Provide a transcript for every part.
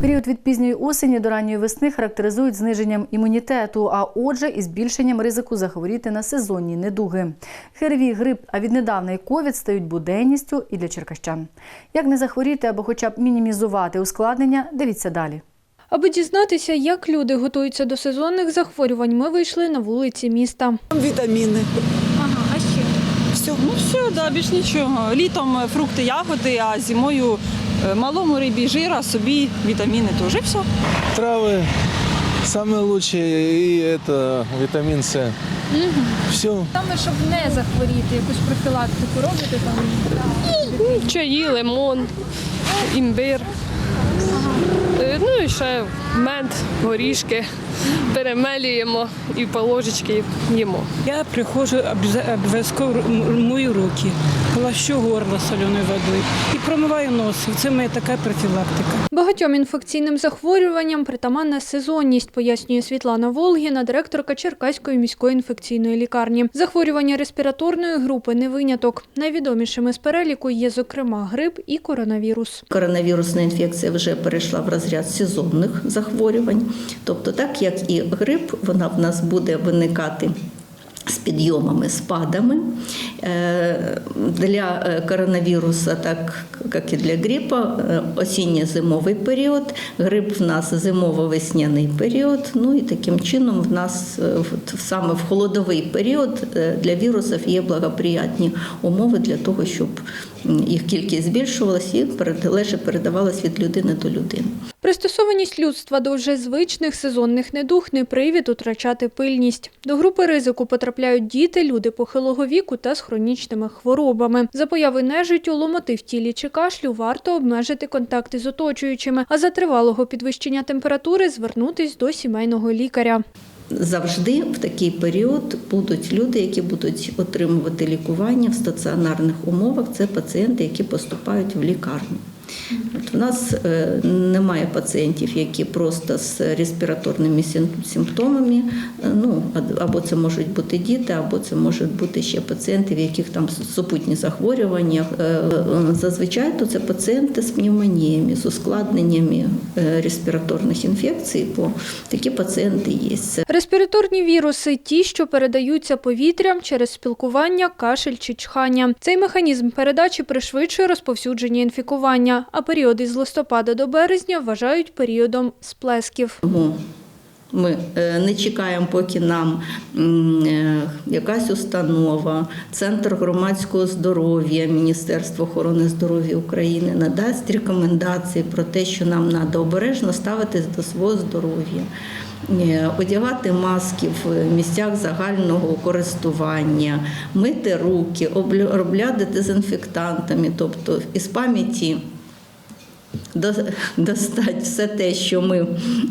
Період від пізньої осені до ранньої весни характеризують зниженням імунітету, а отже, і збільшенням ризику захворіти на сезонні недуги. ХРВІ, грип, а віднедавна і ковід стають буденністю і для черкащан. Як не захворіти або хоча б мінімізувати ускладнення, дивіться далі. Аби дізнатися, як люди готуються до сезонних захворювань, ми вийшли на вулиці міста. Вітаміни. Ага, а ще Все. Ну все, да, більш нічого. Літом фрукти, ягоди, а зимою малому рибі жира, собі вітаміни теж. І все. Травы самые лучшие и это витамин С. Все. саме щоб не захворіти, якусь профілактику робити там. чаї, лимон, імбир. Е, Ну і ще мед, горішки. Перемелюємо і по ложечки їмо. Я приходжу обов'язково мою руки, полощу горло соленою водою і промиваю нос. Це моя така профілактика. Багатьом інфекційним захворюванням притаманна сезонність, пояснює Світлана Волгіна, директорка Черкаської міської інфекційної лікарні. Захворювання респіраторної групи не виняток. Найвідомішими з переліку є, зокрема, грип і коронавірус. Коронавірусна інфекція вже перейшла в розряд сезонних захворювань. Тобто, так як і грип, вона в нас буде виникати. З підйомами, спадами Е, для е, коронавіруса, так як і для грипа, е, осінньо-зимовий період, грип в нас зимово-весняний період. Ну і таким чином в нас саме в холодовий період для вірусів є благоприятні умови для того, щоб їх кількість збільшувалась і легше передавалась від людини до людини. Пристосованість людства до вже звичних сезонних недуг не привід утрачати пильність. До групи ризику потрапляють діти, люди похилого віку та з хронічними хворобами. За появи нежиттю, ломоти в тілі чи кашлю варто обмежити контакти з оточуючими, а за тривалого підвищення температури звернутись до сімейного лікаря. Завжди в такий період будуть люди, які будуть отримувати лікування в стаціонарних умовах. Це пацієнти, які поступають в лікарню. От у нас е, немає пацієнтів, які просто з респіраторними симптомами. е, Ну або це можуть бути діти, або це можуть бути ще пацієнти, в яких там супутні захворювання. Е, Зазвичай то це пацієнти з пневмоніями, з ускладненнями респіраторних інфекцій, бо такі пацієнти є. Респіраторні віруси ті, що передаються повітрям через спілкування, кашель чи чхання. Цей механізм передачі пришвидшує розповсюдження інфікування, а період із листопада до березня вважають періодом сплесків. Ми е, не чекаємо, поки нам е, якась установа, Центр громадського здоров'я, Міністерство охорони здоров'я України надасть рекомендації про те, що нам треба обережно ставитись до свого здоров'я. е, Одягати маски в місцях загального користування, мити руки, обробляти дезінфектантами, тобто із пам'яті достать все те, що ми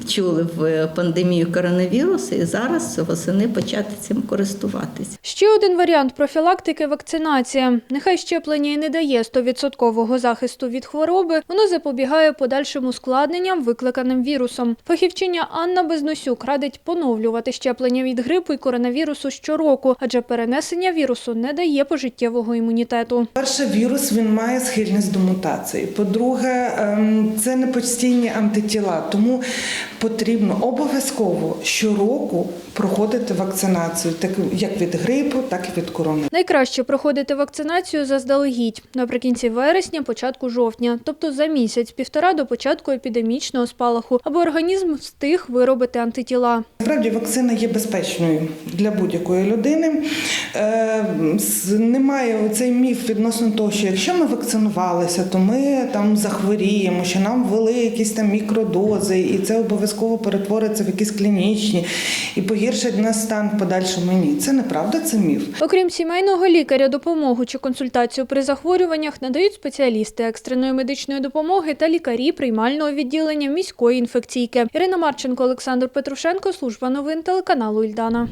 чули в пандемію коронавірусу, і зараз восени почати цим користуватися. Ще один варіант профілактики вакцинація. Нехай щеплення і не дає 100% захисту від хвороби, воно запобігає подальшим ускладненням, викликаним вірусом. Фахівчиня Анна Безносюк радить поновлювати щеплення від грипу і коронавірусу щороку, адже перенесення вірусу не дає пожиттєвого імунітету. Перше, вірус він має схильність до мутації. По-друге, ем, це не постійні антитіла, тому потрібно обов'язково щороку проходити вакцинацію, так як від грипу, так і від корони. Найкраще проходити вакцинацію заздалегідь наприкінці вересня, початку жовтня, тобто за місяць-півтора до початку епідемічного спалаху, аби організм встиг виробити антитіла. Насправді вакцина є безпечною для будь-якої людини. Е, Немає цей міф відносно того, що якщо ми вакцинувалися, то ми там захворіємо, що нам ввели якісь там мікродози, і це обов'язково перетвориться в якісь клінічні і погіршить нас стан в подальшому. Ні, це неправда, це міф. Окрім сімейного лікаря, допомогу чи консультацію при захворюваннях надають спеціалісти екстреної медичної допомоги та лікарі приймального відділення міської інфекційки. Ірина Марченко, Олександр Петрушенко, служба новин телеканалу Ільдана.